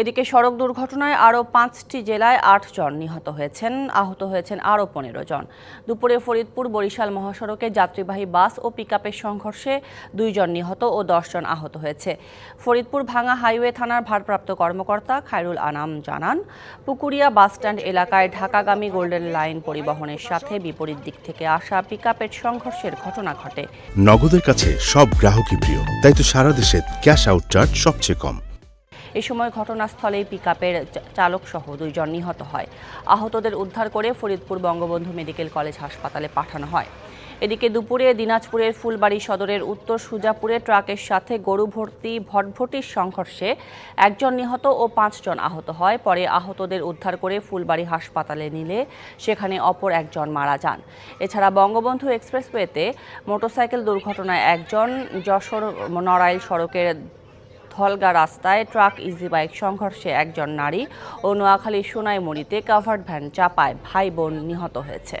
এদিকে সড়ক দুর্ঘটনায় আরও পাঁচটি জেলায় আট জন নিহত হয়েছেন, আহত হয়েছেন আরও পনেরো জন। দুপুরে ফরিদপুর বরিশাল মহাসড়কে যাত্রীবাহী বাস ও পিকআপের সংঘর্ষে দুইজন নিহত ও দশজন আহত হয়েছে। ফরিদপুর ভাঙা হাইওয়ে থানার ভারপ্রাপ্ত কর্মকর্তা খায়রুল আনাম জানান, পুকুরিয়া বাসস্ট্যান্ড এলাকায় ঢাকাগামী গোল্ডেন লাইন পরিবহনের সাথে বিপরীত দিক থেকে আসা পিকআপের সংঘর্ষের ঘটনা ঘটে। নগদের কাছে সব গ্রাহকই প্রিয়, তাই তো সারা দেশে ক্যাশ আউট চার্জ সবচেয়ে কম। এ সময় ঘটনাস্থলেই পিকআপের চালক সহ দুইজন নিহত হয়। আহতদের উদ্ধার করে ফরিদপুর বঙ্গবন্ধু মেডিকেল কলেজ হাসপাতালে পাঠানো হয়। এদিকে দুপুরে দিনাজপুরের ফুলবাড়ি সদরের উত্তর সুজাপুরে ট্রাকের সাথে গরু ভর্তি, ভটভটির সংঘর্ষে একজন নিহত ও পাঁচজন আহত হয়। পরে আহতদের উদ্ধার করে ফুলবাড়ি হাসপাতালে নিলে সেখানে অপর একজন মারা যান। এছাড়া বঙ্গবন্ধু এক্সপ্রেসওয়েতে মোটরসাইকেল দুর্ঘটনায় একজন যশোর নড়াইল সড়কের ধলগা রাস্তায় ট্রাক, ইজি বাইক সংঘর্ষে একজন নারী ও নোয়াখালী সোনাইমুড়িতে কাভার্ড ভ্যান চাপায় ভাই বোন নিহত হয়েছে।